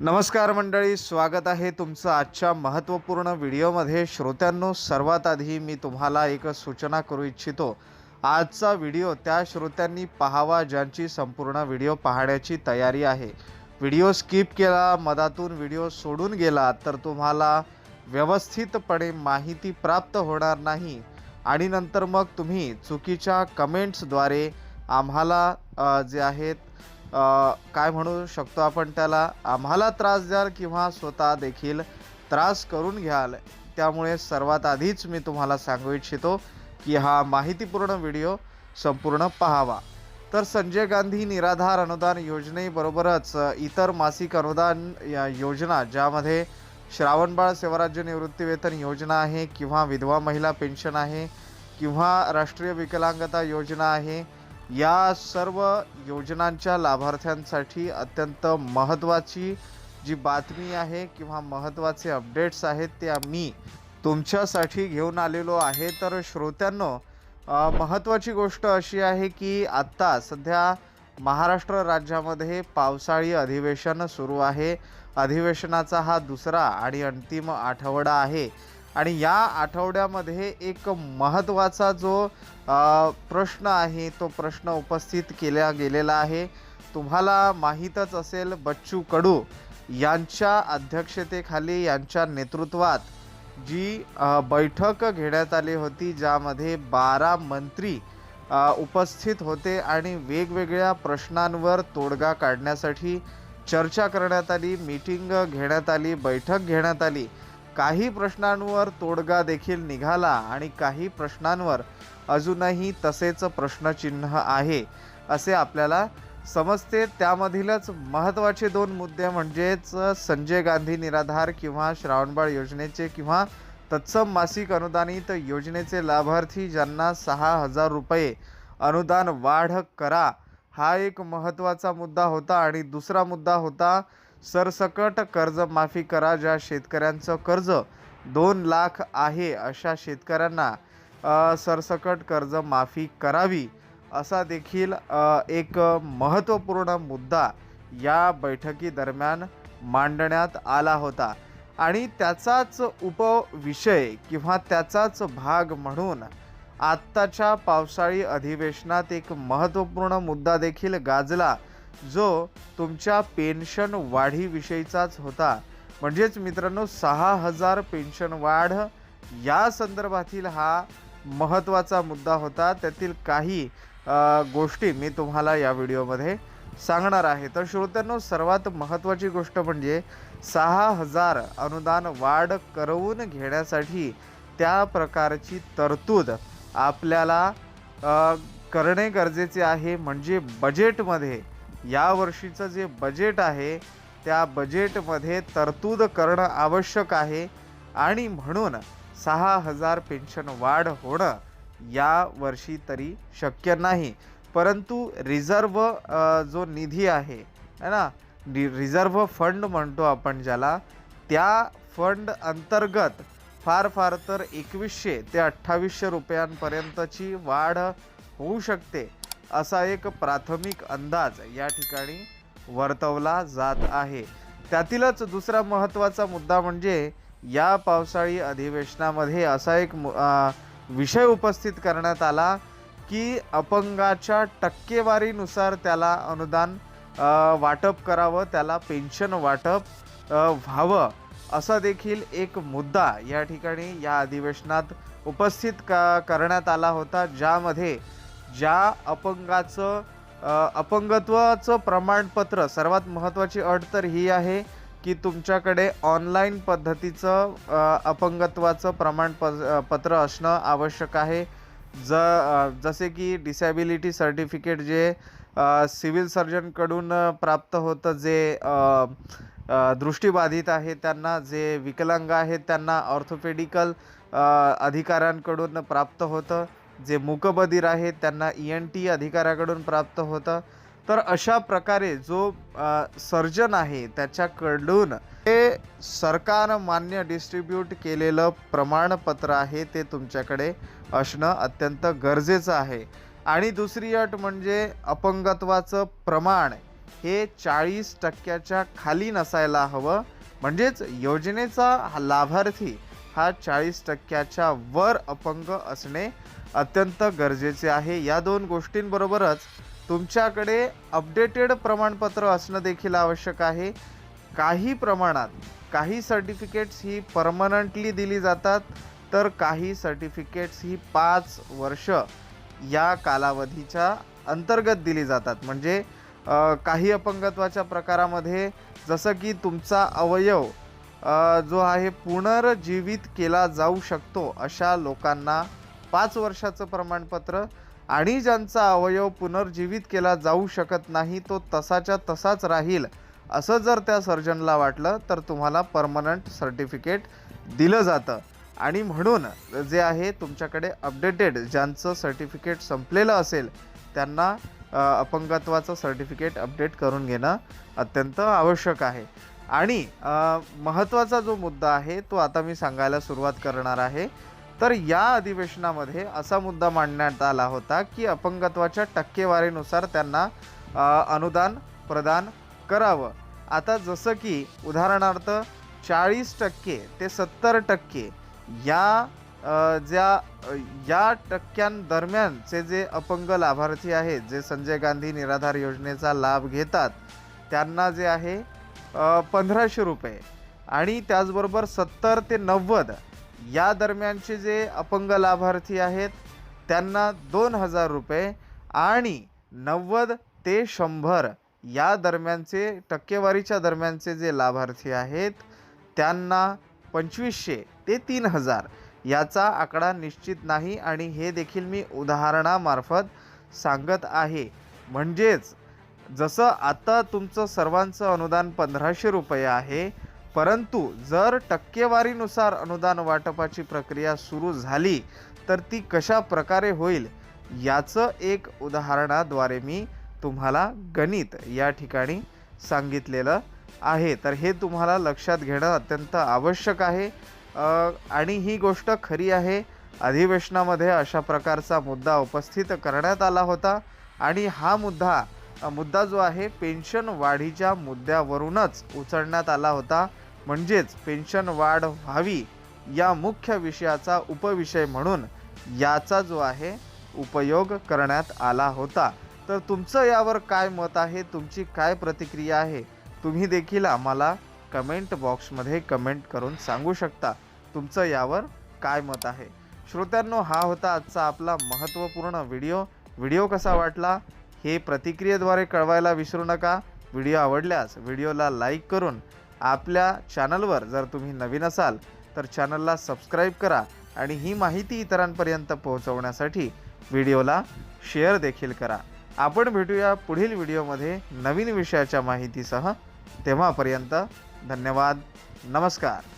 नमस्कार मंडळी स्वागत आहे तुमचं आजच्या महत्त्वपूर्ण व्हिडिओमध्ये. श्रोत्यांनो सर्वात आधी मी तुम्हाला एक सूचना करू इच्छितो. आजचा व्हिडिओ त्या श्रोत्यांनी पाहावा ज्यांची संपूर्ण व्हिडिओ पाहण्याची तयारी आहे. व्हिडिओ स्किप केला मधातून व्हिडिओ सोडून गेला तर तुम्हाला व्यवस्थितपणे माहिती प्राप्त होणार नाही. आणि नंतर मग तुम्ही चुकीच्या कमेंट्सद्वारे आम्हाला जे आहेत काय म्हणू शकतो आपण त्याला? आम्हाला त्रास द्याल किंवा स्वतः देखील त्रास करून घ्याल. त्यामुळे सर्वात आधीच मी तुम्हाला सांगू इच्छितो की हा माहितीपूर्ण व्हिडिओ संपूर्ण पाहावा. तर संजय गांधी निराधार अनुदान योजनेबरोबरच इतर मासिक अनुदान या योजना ज्यामध्ये श्रावणबाळ सेवाराज्य निवृत्तीवेतन योजना आहे किंवा विधवा महिला पेन्शन आहे किंवा राष्ट्रीय विकलांगता योजना आहे या सर्व योजनांच्या लाभार्थ्यांसाठी अत्यंत महत्त्वाची जी बातमी आहे किंवा महत्त्वाचे अपडेट्स आहेत ते आम्ही तुमच्यासाठी घेऊन आलेलो आहे. तर श्रोत्यांनो महत्त्वाची गोष्ट अशी आहे की आत्ता सध्या महाराष्ट्र राज्यामध्ये पावसाळी अधिवेशन सुरू आहे. अधिवेशनाचा हा दुसरा आणि अंतिम आठवडा आहे. आणि या आठवड्यामध्ये एक महत्त्वाचा जो प्रश्न आहे तो प्रश्न उपस्थित केला गेलेला आहे. तुम्हाला माहीतच असेल बच्चू कडू यांच्या अध्यक्षतेखाली यांच्या नेतृत्वात जी बैठक घेण्यात आली होती ज्यामध्ये बारा मंत्री उपस्थित होते आणि वेगवेगळ्या प्रश्नांवर तोडगा काढण्यासाठी चर्चा करण्यात आली मीटिंग घेण्यात आली बैठक घेण्यात आली. काही प्रश्नांवर तोडगा देखील निघाला आणि काही प्रश्नांवर अजूनही तसेच प्रश्नचिन्ह आहे असे आपल्याला समजते. त्यामधीलच महत्त्वाचे दोन मुद्दे म्हणजेच संजय गांधी निराधार किंवा श्रावणबाळ योजनेचे किंवा तत्सम मासिक अनुदानित योजनेचे लाभार्थी ज्यांना सहा हजार रुपये अनुदान वाढ करा हा एक महत्त्वाचा मुद्दा होता. आणि दुसरा मुद्दा होता सरसकट कर्जमाफी करा ज्या शेतकऱ्यांचं कर्ज दोन लाख आहे अशा शेतकऱ्यांना सरसकट कर्जमाफी करावी असा देखील एक महत्त्वपूर्ण मुद्दा या बैठकीदरम्यान मांडण्यात आला होता. आणि त्याचाच उपविषय किंवा त्याचाच भाग म्हणून आत्ताच्या पावसाळी अधिवेशनात एक महत्त्वपूर्ण मुद्दा देखील गाजला. जो तुमच्या पेन्शन वाढीविषयीचाच होता. म्हणजेच मित्रांनो सहा हजार पेन्शन वाढ या संदर्भातील हा महत्त्वाचा मुद्दा होता. त्यातील काही गोष्टी मी तुम्हाला या व्हिडिओमध्ये सांगणार आहे. तर श्रोत्यांनो सर्वात महत्त्वाची गोष्ट म्हणजे सहा हजार अनुदान वाढ करवून घेण्यासाठी त्या प्रकारची तरतूद आपल्याला करणे गरजेचे आहे. म्हणजे बजेटमध्ये या वर्षीचं जे बजेट आहे त्या बजेटमध्ये तरतूद करणं आवश्यक आहे. आणि म्हणून सहा हजार पेन्शन वाढ होणं या वर्षी तरी शक्य नाही. परंतु रिझर्व जो निधी आहे है ना? रिझर्व फंड म्हणतो आपण ज्याला त्या फंड अंतर्गत फार फार तर एकवीसशे ते अठ्ठावीसशे रुपयांपर्यंतची वाढ होऊ शकते. असा एक प्राथमिक अंदाज या ठिकाणी वर्तवला जात आहे. त्यातीलच दुसरा महत्त्वाचा मुद्दा म्हणजे या पावसाळी अधिवेशनामध्ये असा एक मु- विषय उपस्थित करण्यात आला की अपंगाच्या टक्केवारीनुसार त्याला अनुदान वाटप करावं त्याला पेन्शन वाटप व्हावं असा देखील एक मुद्दा या ठिकाणी या अधिवेशनात उपस्थित का करण्यात आला होता ज्यामध्ये ज्या अपंगाचं अपंगत्वाचं प्रमाणपत्र सर्वात महत्त्वाची अट तर ही आहे की तुमच्याकडे ऑनलाईन पद्धतीचं अपंगत्वाचं प्रमाणप पत्र असणं आवश्यक आहे. ज जसे की डिसॅबिलिटी सर्टिफिकेट जे सिव्हिल सर्जनकडून प्राप्त होतं जे दृष्टीबाधित आहे त्यांना जे विकलांग आहेत त्यांना ऑर्थोपेडिकल अधिकाऱ्यांकडून प्राप्त होतं. जे मूकबधीर आहेत त्यांना ई एन टी अधिकाऱ्याकडून प्राप्त होतं. तर अशा प्रकारे जो सर्जन आहे त्याच्याकडून ते सरकार मान्य डिस्ट्रीब्यूट केलेलं प्रमाणपत्र आहे ते तुमच्याकडे असणं अत्यंत गरजेचं आहे. आणि दुसरी अट म्हणजे अपंगत्वाचं प्रमाण हे चाळीस टक्क्याच्या खाली नसायला हवं. म्हणजेच योजनेचा लाभार्थी हा चाळीस टक्क्याच्या वर अपंग असणे अत्यंत गरजेचे आहे. या दोन गोष्टींबरोबरच तुमच्याकडे अपडेटेड प्रमाणपत्र असणं देखील आवश्यक आहे. काही प्रमाणात काही सर्टिफिकेट्स ही परमनंटली दिली जातात तर काही सर्टिफिकेट्स ही पाच वर्ष या कालावधीच्या अंतर्गत दिली जातात. म्हणजे काही अपंगत्वाच्या प्रकारामध्ये जसं की तुमचा अवयव जो आहे पुनर्जीवित केला जाऊ शकतो अशा लोकांना पाच वर्षाचं प्रमाणपत्र आणि ज्यांचा अवयव पुनर्जीवित केला जाऊ शकत नाही तो तसाच्या तसाच राहील. असं जर त्या सर्जनला वाटलं तर तुम्हाला परमनंट सर्टिफिकेट दिलं जातं. आणि म्हणून जे आहे तुमच्याकडे अपडेटेड ज्यांचं सर्टिफिकेट संपलेलं असेल त्यांना अपंगत्वाचं सर्टिफिकेट अपडेट करून घेणं अत्यंत आवश्यक आहे. आणि महत्त्वाचा जो मुद्दा आहे तो आता मी सांगायला सुरुवात करणार आहे. तर या अधिवेशनामध्ये असा मुद्दा मांडण्यात आला होता की अपंगत्वाच्या टक्केवारीनुसार त्यांना अनुदान प्रदान करावं. आता जसं की उदाहरणार्थ चाळीस टक्के ते सत्तर टक्के या ज्या या टक्क्यांदरम्यानचे जे अपंग लाभार्थी आहेत जे संजय गांधी निराधार योजनेचा लाभ घेतात त्यांना जे आहे पंधराशे रुपये. आणि त्याचबरोबर सत्तर ते नव्वद या दरम्यानचे जे अपंग लाभार्थी आहेत त्यांना दोन हजार रुपये आणि नव्वद ते शंभर या दरम्यानचे टक्केवारीच्या दरम्यानचे जे लाभार्थी आहेत त्यांना पंचवीसशे ते तीन हजार याचा आकडा निश्चित नाही. आणि हे देखील मी उदाहरणामार्फत सांगत आहे. म्हणजेच जसं आता तुमचं सर्वांचं अनुदान पंधराशे रुपये आहे परंतु जर टक्केवारीनुसार अनुदान वाटपाची प्रक्रिया सुरू झाली तर ती कशा प्रकारे होईल? याचं एक उदाहरणाद्वारे मी तुम्हाला गणित या ठिकाणी सांगितलेलं आहे. तर हे तुम्हाला लक्षात घेणं अत्यंत आवश्यक आहे. आणि ही गोष्ट खरी आहे. अधिवेशनामध्ये अशा प्रकारचा मुद्दा उपस्थित करण्यात आला होता आणि हा मुद्दा मुद्दा जो आहे पेन्शन वाढीच्या मुद्द्यावरूनच उचलण्यात आला होता. म्हणजेच पेन्शन वाढ व्हावी या मुख्य विषयाचा उपविषय म्हणून याचा जो आहे उपयोग करण्यात आला होता. तर तुमचं यावर काय मत आहे? तुमची काय प्रतिक्रिया आहे? तुम्ही देखील आम्हाला कमेंट बॉक्समध्ये कमेंट करून सांगू शकता. तुमचं यावर काय मत आहे? श्रोत्यांनो हा होता आजचा आपला महत्त्वपूर्ण व्हिडिओ. व्हिडिओ कसा वाटला? हे प्रतिक्रियेद्वारे कळवायला विसरू नका. व्हिडिओ आवडल्यास व्हिडिओला लाईक करून आपल्या चॅनलवर जर तुम्ही नवीन असाल तर चॅनलला सबस्क्राईब करा आणि ही माहिती इतरांपर्यंत पोहोचवण्यासाठी व्हिडिओला शेअर देखील करा. आपण भेटूया पुढील व्हिडिओमध्ये नवीन विषयाच्या माहितीसह. तेव्हापर्यंत धन्यवाद. नमस्कार.